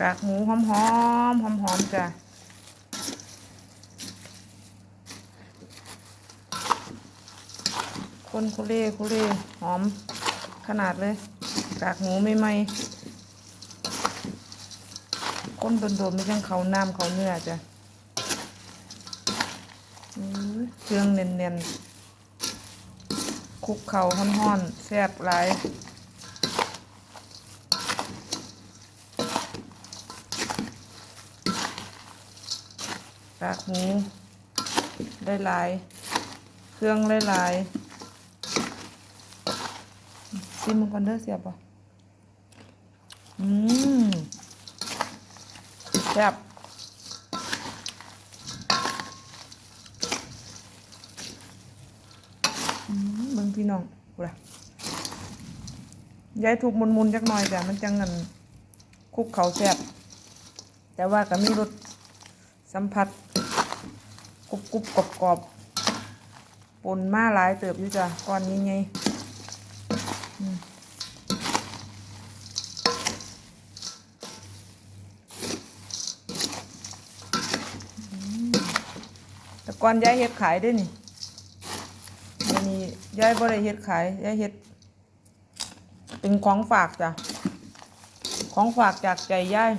กากหมูหอมหอมหอมหอมจ้ะคนคุเล่คุเล่หอมขนาดเลย กากหมูไม่ไหมคนโดนๆไม่ใช่เขาน้ำเขาเนื้อจ้ะเครื่องเนียนๆคลุกเขาห้อนๆแซ่บหลาย กากหมูได้หลาย เครื่องได้หลายซิมมันก่อนเด้อเสียบป่ะอืมแซ่บเบิ่งพี่น้องกูละย้ายถูกมุนๆจักหน่อยจ้ะมันจังเงินคุกเขาแซ่บแต่ว่าก็มีรสสัมผัส กรุบกรุบกรอบกรอบปนมาหลายเติบอยู่จ้ะก้อนนี้ไงแต่ก่อนยายเฮ็ดขายเด้วยนี่เดี๋ยวนี้ยายบ่ได้เฮ็ดขายยายเฮ็ด เป็นของฝากจ้ะ ของฝากจากใจยาย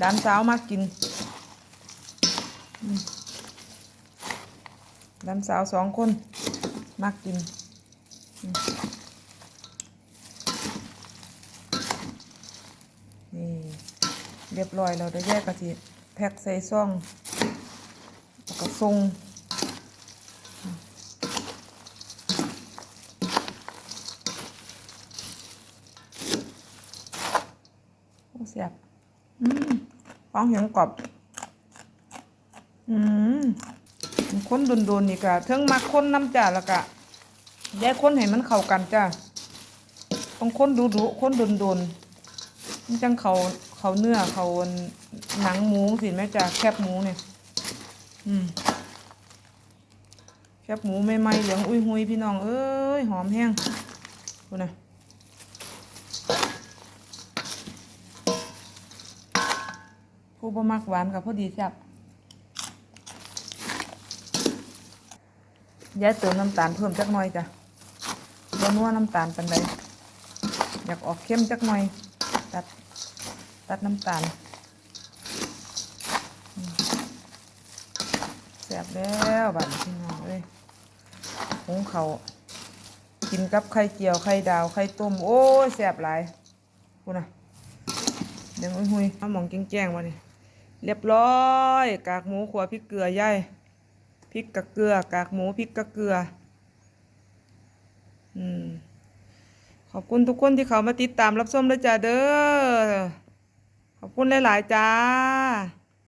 ดานสาวมากิน หลานสาวสองคนมากกินนี่เรียบร้อยเราได้แยกกะทิแพ็คใส่ซ่องแล้วก็ทรงอืมโอ้เสียบ อืมฟองเหียงกรอบ อืม คนโดนๆนี่กะเทิงมักคนน้ำจ้าแล้วกะแยกคนให้มันเข้ากันจ้าต้องคนดุดุๆคนโดนๆมันจังเขาเขาเนื้อเขาหนังหมูสิแม่จ้าแคบหมูเนี่ย อืมแคบหมูไม่ไหมเหลืองอุ้ยหุยพี่น้องเอ้ยหอมแห้งดูนะผู้บ่มักหวานกับพอดีแซ่บ ยายเติมน้ำตาลเพิ่มจักหน่อยจ้ะบนัวน้ำตาลปันใดอยากออกเข้มจักหน่อย ตัด ตัดน้ำตาลแซ่บแล้วบัดพี่น้องเอ้ยหุงเขากินกับไข่เจียวไข่ดาวไข่ต้มโอ้ยแซ่บหลายพูดนะเดี๋ยวหุยๆมาหมองแจ้งๆวะนี่เรียบร้อย กากหมูขัวพริกเกลือย่าย พริกกับเกลือกากหมูพริกกับเกลือ อืม ขอบคุณทุกคนที่เขามาติดตามรับชมด้วยจ้าเด้อ ขอบคุณหลาย ๆ จ้า